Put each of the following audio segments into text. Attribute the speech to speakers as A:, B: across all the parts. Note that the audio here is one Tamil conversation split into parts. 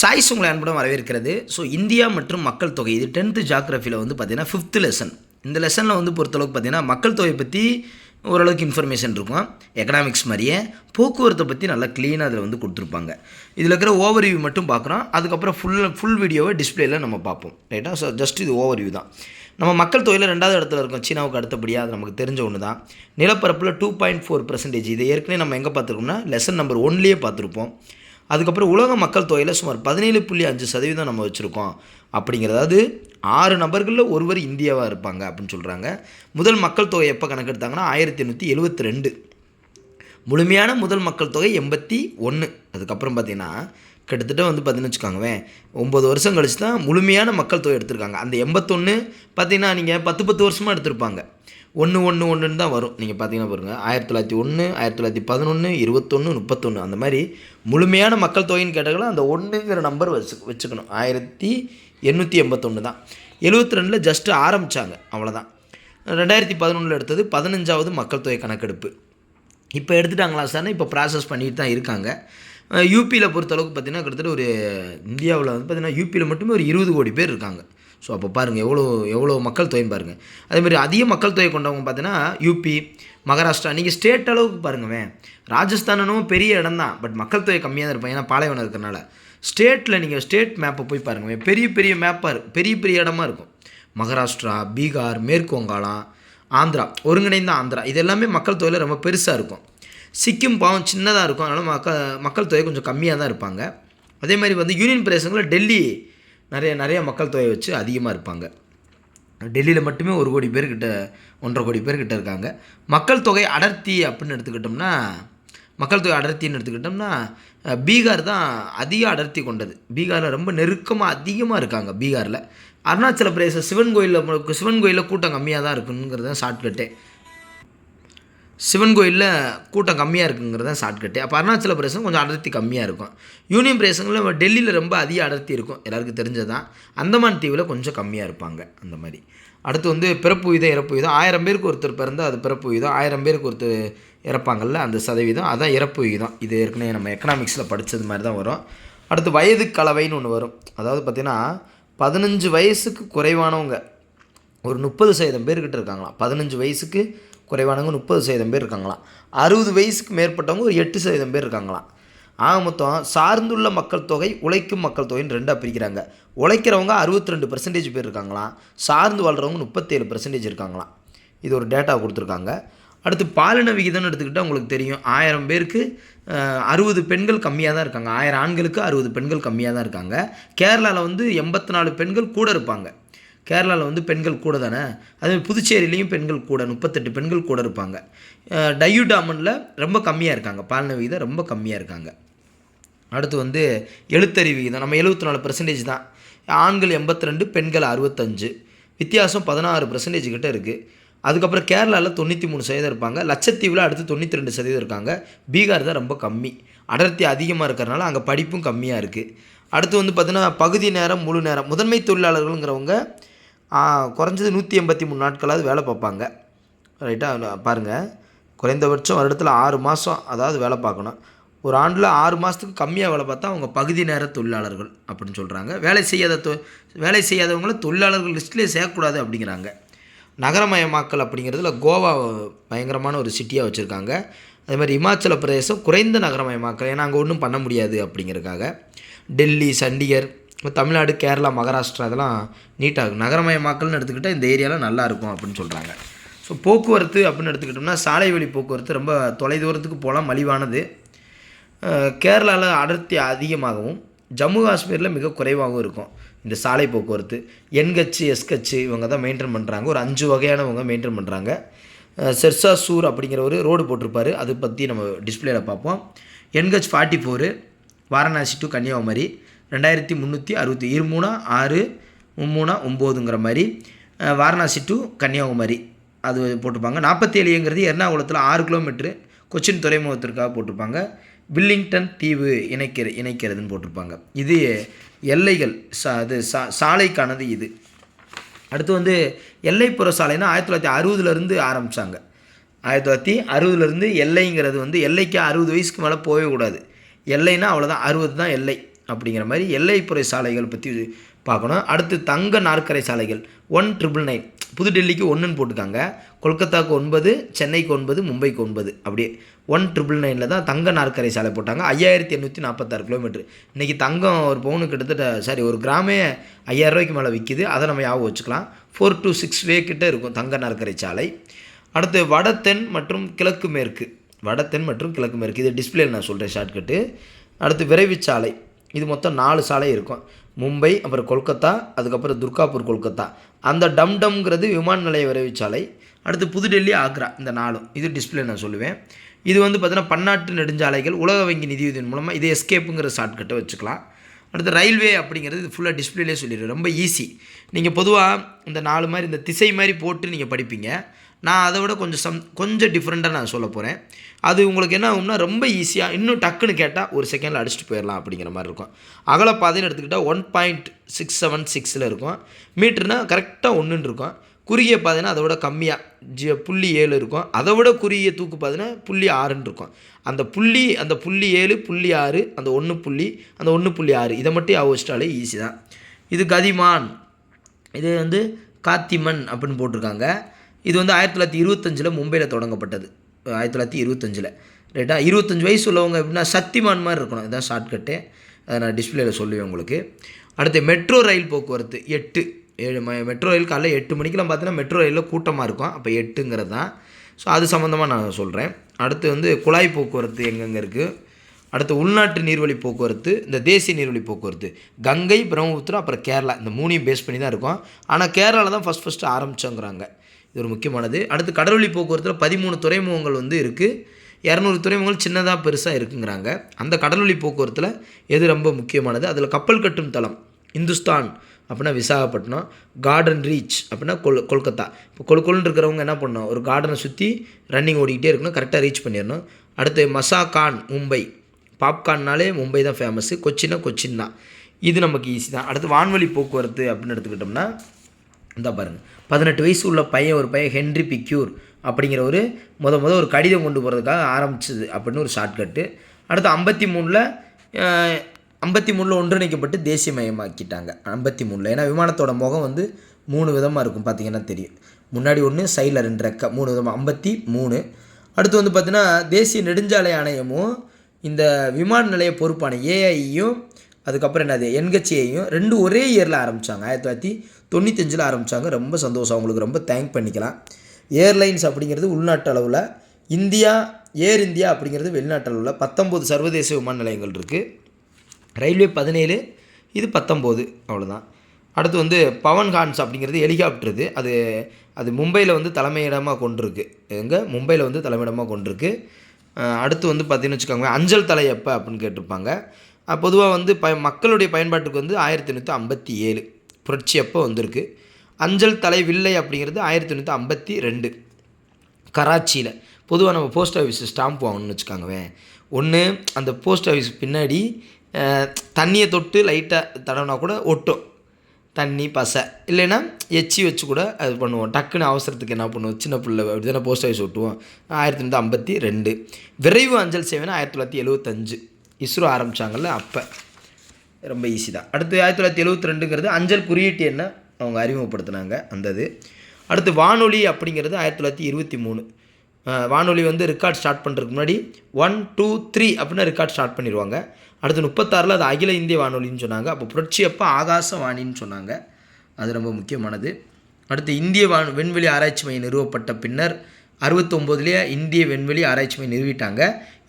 A: சாய்ஸ் உங்களை அன்புடன் வரவேற்கிறது. ஸோ இந்தியா மற்றும் மக்கள் தொகை இது டென்த்து ஜாக்ரஃபியில் வந்து பார்த்தீங்கன்னா ஃபிஃப்த் லெசன் இந்த லெசனில் வந்து பொறுத்தளவுக்கு பார்த்தீங்கன்னா மக்கள் தொகை பற்றி ஓரளவுக்கு இன்ஃபர்மேஷன் இருக்கும். எக்கனாமிக்ஸ் மாதிரியே போக்குவரத்தை பற்றி நல்லா க்ளீனாக அதில் வந்து கொடுத்துருப்பாங்க. இதில் இருக்கிற ஓவர்வியூ மட்டும் பார்க்குறோம். அதுக்கப்புறம் ஃபுல் ஃபுல் வீடியோவை டிஸ்பிளேயில் நம்ம பார்ப்போம். ரைட்டா ஸோ ஜஸ்ட் இது ஓவர்வியூ தான். நம்ம மக்கள் தொகையில் ரெண்டாவது இடத்துல இருக்கோம். சீனாவுக்கு அடுத்தபடியாக அது நமக்கு தெரிஞ்ச ஒன்று தான். நிலப்பரப்பில் டூ பாயிண்ட் ஃபோர் பர்சன்டேஜ் இது ஏற்கனவே நம்ம எங்கே பார்த்துருக்கோம்னா லெசன் நம்பர் ஒன்லேயே பார்த்துருப்போம். அதுக்கப்புறம் உலக மக்கள் தொகையில் சுமார் பதினேழு புள்ளி அஞ்சு சதவீதம் நம்ம வச்சுருக்கோம். அப்படிங்கிறதாவது ஆறு நபர்களில் ஒருவர் இந்தியாவாக இருப்பாங்க அப்படின்னு சொல்கிறாங்க முதல் மக்கள் தொகை எப்போ கணக்கெடுத்தாங்கன்னா ஆயிரத்தி எண்ணூற்றி எழுபத்தி ரெண்டு. முழுமையான முதல் மக்கள் தொகை எண்பத்தி ஒன்று அதுக்கப்புறம் பார்த்தீங்கன்னா கிட்டத்தட்ட வந்து பார்த்தீங்கன்னு வச்சுக்கோங்களேன் ஒம்பது வருஷம் கழிச்சு தான் முழுமையான மக்கள் தொகை எடுத்திருக்காங்க. அந்த எண்பத்தொன்று பார்த்தீங்கன்னா நீங்கள் பத்து பத்து வருஷமாக எடுத்திருப்பாங்க. ஒன்று ஒன்று ஒன்றுன்னு தான் வரும். நீங்கள் பார்த்தீங்கன்னா பாருங்கள் ஆயிரத்தி தொள்ளாயிரத்தி ஒன்று ஆயிரத்தி தொள்ளாயிரத்தி பதினொன்று இருபத்தொன்று முப்பத்தொன்று அந்த மாதிரி முழுமையான மக்கள் தொகைன்னு கேட்டாலும் அந்த ஒன்றுங்கிற நம்பர் வச்சு வச்சுக்கணும். ஆயிரத்தி எண்ணூற்றி எண்பத்தொன்று தான். எழுபத்தி ரெண்டில் ஜஸ்ட்டு ஆரம்பித்தாங்க அவ்வளோதான் ரெண்டாயிரத்தி பதினொன்றில் எடுத்தது பதினஞ்சாவது மக்கள் தொகை கணக்கெடுப்பு. இப்போ எடுத்துட்டாங்களா சார்னா இப்போ ப்ராசஸ் பண்ணிட்டு தான் இருக்காங்க. யூபியில் பொறுத்தளவுக்கு பார்த்திங்கன்னா கிட்டத்தட்ட ஒரு இந்தியாவில் வந்து பார்த்தீங்கன்னா யூபியில் மட்டுமே ஒரு இருபது கோடி பேர் இருக்காங்க. ஸோ அப்போ பாருங்கள் எவ்வளோ எவ்வளோ மக்கள் தொகைன்னு பாருங்கள் அதேமாதிரி அதிக மக்கள் தொகை கொண்டவங்க பார்த்தீங்கன்னா யூபி மகாராஷ்டிரா நீங்கள் ஸ்டேட் அளவுக்கு பாருங்கவேன் ராஜஸ்தானும் பெரிய இடம் தான் பட் மக்கள் தொகை கம்மியாக தான் இருப்பாங்க. ஏன்னா பாலைவனம் இருக்கிறனால ஸ்டேட்டில் நீங்கள் ஸ்டேட் மேப்பை போய் பாருங்கள் பெரிய பெரிய மேப்பாக இருக்கும் பெரிய பெரிய இடமா இருக்கும். மகாராஷ்டிரா பீகார் மேற்கு வங்காளம் ஆந்திரா ஒருங்கிணைந்த ஆந்திரா இது எல்லாமே மக்கள் தொகையில் ரொம்ப பெருசாக இருக்கும். சிக்கிம் பாவம் சின்னதாக இருக்கும் அதனால் மக்கள் மக்கள் தொகை கொஞ்சம் கம்மியாக தான் இருப்பாங்க. அதே மாதிரி வந்து யூனியன் பிரதேசங்களில் டெல்லி நிறைய நிறைய மக்கள் தொகை வச்சு அதிகமாக இருப்பாங்க. டெல்லியில் மட்டுமே ஒரு கோடி பேர்கிட்ட ஒன்றரை கோடி பேர்கிட்ட இருக்காங்க. மக்கள் தொகை அடர்த்தி அப்படின்னு எடுத்துக்கிட்டோம்னா மக்கள் தொகை அடர்த்தின்னு எடுத்துக்கிட்டோம்னா பீகார் தான் அதிக அடர்த்தி கொண்டது. பீகாரில் ரொம்ப நெருக்கமாக அதிகமாக இருக்காங்க பீகாரில். அருணாச்சல பிரதேச சிவன் கோயிலில் சிவன் கோயிலில் கூட்டம் கம்மியாக தான் இருக்குங்கிறது தான் ஷார்ட்கட்டே சிவன் கோயிலில் கூட்டம் கம்மியாக இருக்குங்கிறது தான் ஷார்ட்கட்டு அப்போ அருணாச்சல பிரதேசம் கொஞ்சம் அடர்த்தி கம்மியாக இருக்கும். யூனியன் பிரதேசங்களில் டெல்லியில் ரொம்ப அதிக அடர்த்தி இருக்கும். எல்லாருக்கும் தெரிஞ்சதான் அந்தமான் தீவில் கொஞ்சம் கம்மியாக இருப்பாங்க அந்த மாதிரி. அடுத்து வந்து பிறப்பு வீதம் இறப்பு வீதம் ஆயிரம் பேருக்கு ஒருத்தர் பிறந்தால் அது பிறப்பு வீதம் ஆயிரம் பேருக்கு ஒருத்தர் இறப்பாங்கள்ல அந்த சதவீதம். அதான் இறப்பு விகிதம். இது ஏற்கனவே நம்ம எக்கனாமிக்ஸில் படித்தது மாதிரி தான் வரும். அடுத்து வயது கலவைன்னு ஒன்று வரும். அதாவது பார்த்திங்கன்னா பதினஞ்சு வயசுக்கு குறைவானவங்க ஒரு முப்பது சதவீதம் பேர்கிட்ட இருக்காங்களாம். பதினஞ்சு வயசுக்கு குறைவானவங்க முப்பது சதவீதம் பேர் இருக்காங்களாம். அறுபது வயசுக்கு மேற்பட்டவங்க ஒரு எட்டு சதவீதம் பேர் இருக்காங்களாம். ஆக மொத்தம் சார்ந்துள்ள மக்கள் தொகை உழைக்கும் மக்கள் தொகைன்னு ரெண்டாக பிரிக்கிறாங்க. உழைக்கிறவங்க அறுபத்தி ரெண்டு பர்சன்டேஜ் பேர் இருக்காங்களாம். சார்ந்து வாழ்கிறவங்க முப்பத்தேழு பர்சன்டேஜ் இருக்காங்களாம். இது ஒரு டேட்டா கொடுத்துருக்காங்க. அடுத்து பாலின விகிதம்னு எடுத்துக்கிட்டால் உங்களுக்கு தெரியும். ஆயிரம் பேருக்கு அறுபது பெண்கள் கம்மியாக தான் இருக்காங்க. ஆயிரம் ஆண்களுக்கு அறுபது பெண்கள் கம்மியாக தான் இருக்காங்க. கேரளாவில் வந்து எண்பத்தி நாலு பெண்கள் கூட இருப்பாங்க. கேரளாவில் வந்து பெண்கள் கூட தானே? அதே புதுச்சேரியிலையும் பெண்கள் கூட முப்பத்தெட்டு பெண்கள் கூட இருப்பாங்க. டையூ டாமனில் ரொம்ப கம்மியாக இருக்காங்க. பாலின விகிதம் ரொம்ப கம்மியாக இருக்காங்க. அடுத்து வந்து எழுத்தறிவு விகிதம். நம்ம எழுபத்தி நாலு பர்சன்டேஜ் தான். ஆண்கள் எண்பத்தி ரெண்டு பெண்கள் அறுபத்தஞ்சு. வித்தியாசம் பதினாறு பர்சன்டேஜ் கிட்டே இருக்குது அதுக்கப்புறம் கேரளாவில் தொண்ணூற்றி மூணு சதவீதம் இருப்பாங்க. லட்சத்தீவில் அடுத்து தொண்ணூற்றி ரெண்டு சதவீதம் இருக்காங்க. பீகார் தான் ரொம்ப கம்மி. அடர்த்தி அதிகமாக இருக்கிறனால அங்கே படிப்பும் கம்மியாக இருக்குது அடுத்து வந்து பார்த்தீங்கன்னா பகுதி நேரம் முழு நேரம் முதன்மை தொழிலாளர்கள்ங்கிறவங்க குறைஞ்சது நூற்றி எண்பத்தி மூணு நாட்களாவது வேலை பார்ப்பாங்க. ரைட்டாக பாருங்கள் குறைந்தபட்சம் வருடத்தில் ஆறு மாதம் அதாவது வேலை பார்க்கணும். ஒரு ஆண்டில் ஆறு மாதத்துக்கு கம்மியாக வேலை பார்த்தா அவங்க பகுதி நேர தொழிலாளர்கள் அப்படின்னு சொல்கிறாங்க வேலை செய்யாத தொ வேலை செய்யாதவங்கள தொழிலாளர்கள் லிஸ்ட்லேயே சேர்க்கக்கூடாது அப்படிங்கிறாங்க. நகரமயமாக்கல் அப்படிங்கிறதுல கோவா பயங்கரமான ஒரு சிட்டியாக வச்சுருக்காங்க. அதே மாதிரி இமாச்சல பிரதேசம் குறைந்த நகரமயமாக்கல். ஏன்னா அங்கே ஒன்றும் பண்ண முடியாது அப்படிங்கிறதுக்காக. டெல்லி சண்டிகர் தமிழ்நாடு கேரளா மகாராஷ்டிரா இதெல்லாம் நீட்டாக இருக்கும் நகரமயமாக்கல்னு எடுத்துக்கிட்டால் இந்த ஏரியாவில் நல்லாயிருக்கும் அப்படின்னு சொல்கிறாங்க ஸோ போக்குவரத்து அப்படின்னு எடுத்துக்கிட்டோம்னா சாலை வழி போக்குவரத்து ரொம்ப தொலைதூரத்துக்கு போகலாம் மலிவானது. கேரளாவில் அடர்த்தி அதிகமாகவும் ஜம்மு காஷ்மீரில் மிக குறைவாகவும் இருக்கும் இந்த சாலை போக்குவரத்து. என்கச்சு எஸ்கச்சு இவங்க தான் மெயின்டைன் பண்ணுறாங்க ஒரு அஞ்சு வகையானவங்க மெயின்டைன் பண்ணுறாங்க செர்சா சூர் அப்படிங்கிற ஒரு ரோடு போட்டிருப்பாரு. அதை பற்றி நம்ம டிஸ்பிளேல பார்ப்போம். NH forty four Varanasi to Kanyakumari. ரெண்டாயிரத்தி முந்நூற்றி அறுபத்தி இருமூணா ஆறு மும்மூணா ஒம்போதுங்கிற மாதிரி. வாரணாசி டு கன்னியாகுமரி. அது போட்டிருப்பாங்க. நாற்பத்தி ஏழுங்கிறது எர்ணாகுளத்தில் ஆறு கிலோமீட்ரு கொச்சின் துறைமுகத்திற்காக போட்டிருப்பாங்க. வில்லிங்டன் தீவு இணைக்கிற இணைக்கிறதுன்னு போட்டிருப்பாங்க. இது எல்லைகள் சா அது சா சாலைக்கானது இது. அடுத்து வந்து எல்லைப்புற சாலைனா ஆயிரத்தி தொள்ளாயிரத்தி அறுபதுலேருந்து ஆரம்பித்தாங்க ஆயிரத்தி தொள்ளாயிரத்தி அறுபதுலேருந்து எல்லைங்கிறது வந்து எல்லைக்கு அறுபது வயசுக்கு மேலே போகவே கூடாது. எல்லைன்னா அவ்வளோதான் அறுபது தான் எல்லை. அப்படிங்கிற மாதிரி எல்லைப்புறை சாலைகள் பற்றி பார்க்கணும். அடுத்து தங்க நாற்கரை சாலைகள் ஒன் ட்ரிபிள் நைன் புதுடெல்லிக்கு ஒன்றுன்னு போட்டுக்காங்க கொல்கத்தாவுக்கு ஒன்பது சென்னைக்கு ஒன்பது மும்பைக்கு ஒன்பது. அப்படியே ஒன் ட்ரிபிள் நைனில் தான் தங்க நாற்கரை சாலை போட்டாங்க. ஐயாயிரத்தி எண்ணூற்றி நாற்பத்தாறு கிலோமீட்டர் இன்றைக்கி தங்கம் ஒரு பவுனு கிட்டத்தட்ட சாரி ஒரு கிராமே ஐயாயிரம் ரூபாய்க்கு மேலே விற்கிது அதை நம்ம ஞாபகம் வச்சுக்கலாம். ஃபோர் டு சிக்ஸ் வே கிட்ட இருக்கும் தங்க நாற்கரை சாலை. அடுத்து வடத்தென் மற்றும் கிழக்கு மேற்கு. வடத்தென் மற்றும் கிழக்கு மேற்கு. இது டிஸ்பிளேயில் நான் சொல்கிறேன் ஷார்ட்கட்டு அடுத்து விரைவு சாலை இது மொத்தம் நாலு சாலை இருக்கும். மும்பை அப்புறம் கொல்கத்தா அதுக்கப்புறம் துர்காப்பூர் கொல்கத்தா. அந்த டம்டம்ங்கிறது விமான நிலைய விரைவு சாலை. அடுத்து புதுடெல்லி ஆக்ரா இந்த நாளும் இது டிஸ்பிளே நான் சொல்லுவேன். இது வந்து பார்த்தீங்கன்னா பன்னாட்டு நெடுஞ்சாலைகள் உலக வங்கி நிதியுதவின் மூலமாக இது எஸ்கேப்புங்கிற ஷார்ட்கட்டை வச்சுக்கலாம். அடுத்து ரயில்வே அப்படிங்கிறது இது ஃபுல்லாக டிஸ்பிளேலே சொல்லிடுறேன். ரொம்ப ஈஸி நீங்கள் பொதுவாக இந்த நாலு மாதிரி இந்த திசை மாதிரி போட்டு நீங்கள் படிப்பீங்க. நான் அதை விட கொஞ்சம் சம் கொஞ்சம் டிஃப்ரெண்ட்டாக நான் சொல்ல போகிறேன் அது உங்களுக்கு என்ன ஆகும்னா ரொம்ப ஈஸியாக இன்னும் டக்குன்னு கேட்டால் ஒரு செகண்டில் அடிச்சுட்டு போயிடலாம் அப்படிங்கிற மாதிரி இருக்கும். அகலப்பாதைன்னு எடுத்துக்கிட்டால் ஒன் பாயிண்ட் சிக்ஸ் செவன் சிக்ஸில் இருக்கும். மீட்டர்னால் கரெக்டாக ஒன்றுன்னு இருக்கும். குறுகிய பாதைனா அதை விட கம்மியாக ஜி புள்ளி ஏழு இருக்கும். அதை விட குறுகிய தூக்கு பாதைனா புள்ளி ஆறுன்னு இருக்கும். அந்த புள்ளி அந்த புள்ளி ஏழு புள்ளி ஆறு அந்த ஒன்று புள்ளி அந்த ஒன்று புள்ளி ஆறு இதை மட்டும் யோசிச்சிட்டாலே ஈஸி தான். இது கதிமான் இது வந்து காத்திமன் அப்படின்னு போட்டிருக்காங்க. இது வந்து ஆயிரத்தி தொள்ளாயிரத்தி இருபத்தஞ்சில் மும்பையில் தொடங்கப்பட்டது. ஆயிரத்தி தொள்ளாயிரத்தி இருபத்தஞ்சில். ரைட்டா? இருபத்தஞ்சி வயசு உள்ளவங்க எப்படின்னா சக்திமான் மாதிரி இருக்கணும். இதான் ஷார்ட்கட்டு அதை நான் டிஸ்பிளேயில் சொல்லுவேன் உங்களுக்கு. அடுத்து மெட்ரோ ரயில் போக்குவரத்து எட்டு. ஏழு ம மெட்ரோ ரயில் காலைல எட்டு மணிக்கெலாம் பார்த்தீங்கன்னா மெட்ரோ ரயிலில் கூட்டமாக இருக்கும். அப்போ எட்டுங்கிறது தான். ஸோ அது சம்மந்தமாக நான் சொல்கிறேன் அடுத்து வந்து குழாய் போக்குவரத்து எங்கெங்கே இருக்குது அடுத்து உள்நாட்டு நீர்வழி போக்குவரத்து இந்த தேசிய நீர்வழி போக்குவரத்து. கங்கை பிரம்மபுத்திரா அப்புறம் கேரளா. இந்த மூணையும் பேஸ் பண்ணி தான் இருக்கும். ஆனால் கேரளாவில் தான் ஃபஸ்ட் ஃபஸ்ட்டு ஆரம்பிச்சோங்கிறாங்க. இது ஒரு முக்கியமானது. அடுத்து கடல்வழி போக்குவரத்தில் பதிமூணு துறைமுகங்கள் வந்து இருக்குது இரநூறு துறைமுகங்கள் சின்னதாக பெருசாக இருக்குங்கிறாங்க. அந்த கடல்வழி போக்குவரத்தில் எது ரொம்ப முக்கியமானது? அதில் கப்பல் கட்டும் தளம் இந்துஸ்தான் அப்படின்னா விசாகப்பட்டினம் கார்டன் ரீச் அப்படின்னா கொல் கொல்கத்தா. இப்போ கொல் இருக்கிறவங்க என்ன பண்ணணும்? ஒரு கார்டனை சுற்றி ரன்னிங் ஓடிக்கிட்டே இருக்கணும் கரெக்டாக ரீச் பண்ணிடணும். அடுத்து மசாகான் மும்பை. பாப்கார்ன்னாலே மும்பை தான் ஃபேமஸ்ஸு கொச்சின்னா கொச்சின் தான். இது நமக்கு ஈஸி தான். அடுத்து வான்வழி போக்குவரத்து அப்படின்னு எடுத்துக்கிட்டோம்னா இந்த பாருங்கள் பதினெட்டு வயசு உள்ள பையன் ஒரு பையன் ஹென்ரி பிக்யூர் அப்படிங்கிற ஒரு முத முத ஒரு கடிதம் கொண்டு போகிறதுக்காக ஆரம்பிச்சது அப்படின்னு ஒரு ஷார்ட்கட்டு அடுத்து ஐம்பத்தி மூணில் ஐம்பத்தி மூணில் ஒன்றிணைக்கப்பட்டு தேசியமயமாக்கிட்டாங்க ஐம்பத்தி மூணில். ஏன்னா விமானத்தோட முகம் வந்து மூணு விதமாக இருக்கும் பார்த்தீங்கன்னா தெரியும். முன்னாடி ஒன்று சைடில் ரெண்டு ரெக்க மூணு விதமாக ஐம்பத்தி மூணு. அடுத்து வந்து பார்த்திங்கன்னா தேசிய நெடுஞ்சாலை ஆணையமும் இந்த விமான நிலைய பொறுப்பான ஏஐயும் அதுக்கப்புறம் என்னது என்கட்சியையும் ரெண்டு ஒரே இயரில் ஆரம்பித்தாங்க ஆயிரத்தி தொள்ளாயிரத்தி தொண்ணூத்தஞ்சில் ஆரம்பித்தாங்க ரொம்ப சந்தோஷம். அவங்களுக்கு ரொம்ப தேங்க் பண்ணிக்கலாம். ஏர்லைன்ஸ் அப்படிங்கிறது உள்நாட்டு அளவில் இந்தியா ஏர் இந்தியா அப்படிங்கிறது வெளிநாட்டு அளவில் பத்தொம்போது சர்வதேச விமான நிலையங்கள் இருக்குது ரயில்வே பதினேழு இது பத்தொம்போது அவ்வளோதான் அடுத்து வந்து பவன் ஹான்ஸ் அப்படிங்கிறது ஹெலிகாப்டர் இது. அது அது மும்பையில் வந்து தலைமையிடமாக கொண்டிருக்கு. எங்கே? மும்பையில் வந்து தலைமையிடமாக கொண்டிருக்கு. அடுத்து வந்து பார்த்தீங்கன்னு வச்சுக்கோங்க அஞ்சல் தலை எப்போ அப்படின்னு கேட்டிருப்பாங்க. பொதுவாக வந்து ப மக்களுடைய பயன்பாட்டுக்கு வந்து ஆயிரத்தி எண்ணூற்றி ஐம்பத்தி ஏழு. புரட்சி அப்போ வந்திருக்கு. அஞ்சல் தலை வில்லை அப்படிங்கிறது ஆயிரத்தி எண்ணூற்றி ஐம்பத்தி ரெண்டு. கராச்சியில். பொதுவாக நம்ம போஸ்ட் ஆஃபீஸ் ஸ்டாம்ப் வாங்கணும்னு வச்சுக்கோங்கவேன் ஒன்று அந்த போஸ்ட் ஆஃபீஸ் பின்னாடி தண்ணியை தொட்டு லைட்டாக தடவினா கூட ஒட்டும். தண்ணி பசை. இல்லைன்னா எச்சி வச்சு கூட அது பண்ணுவோம். டக்குன்னு அவசரத்துக்கு என்ன பண்ணுவோம்? சின்ன பிள்ளை அப்படி தானே போஸ்ட் ஆஃபீஸ் ஒட்டுவோம். ஆயிரத்தி தொள்ளாயிரத்தி ஐம்பத்தி ரெண்டு. விரைவு அஞ்சல் சேவைனா ஆயிரத்தி தொள்ளாயிரத்தி எழுவத்தஞ்சு. இஸ்ரோ ஆரம்பித்தாங்கல்ல அப்போ. ரொம்ப ஈஸி தான். அடுத்து ஆயிரத்தி தொள்ளாயிரத்தி எழுபத்தி ரெண்டுங்கிறது அஞ்சல் குறியீட்டு என்ன? அவங்க அறிமுகப்படுத்தினாங்க அந்த இது. அடுத்து வானொலி அப்படிங்கிறது ஆயிரத்தி தொள்ளாயிரத்தி இருபத்தி மூணு. வானொலி வந்து ரெக்கார்ட் ஸ்டார்ட் பண்ணுறதுக்கு முன்னாடி ஒன் டூ த்ரீ அப்படின்னு ரெக்கார்ட் ஸ்டார்ட் பண்ணிடுவாங்க. அடுத்து முப்பத்தாறில் அது அகில இந்திய வானொலின்னு சொன்னாங்க. அப்போ புரட்சி அப்போ ஆகாசவாணின்னு சொன்னாங்க. அது ரொம்ப முக்கியமானது. அடுத்து இந்திய வான் விண்வெளி ஆராய்ச்சி மையம் நிறுவப்பட்ட பின்னர் அறுபத்தொம்போதுலேயே இந்திய விண்வெளி ஆராய்ச்சி மையம் நிறுவிட்டாங்க.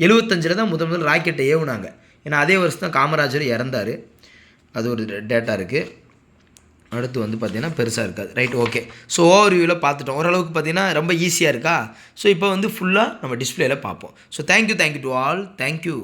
A: எழுபத்தஞ்சில் தான் முதல் முதல் ராக்கெட்டை ஏவுனாங்க. ஏன்னா அதே வருஷம் தான் காமராஜர் இறந்தார். அது ஒரு டேட்டா இருக்குது அடுத்து வந்து பார்த்திங்கன்னா பெருசாக இருக்காது. ரைட் ஓகே ஸோ ஓவர் வியூவில் பார்த்துட்டோம் ஓரளவுக்கு பார்த்தீங்கன்னா ரொம்ப ஈஸியாக இருக்கா? ஸோ இப்போ வந்து ஃபுல்லாக நம்ம டிஸ்பிளேயில் பார்ப்போம். So thank you thank you to all thank you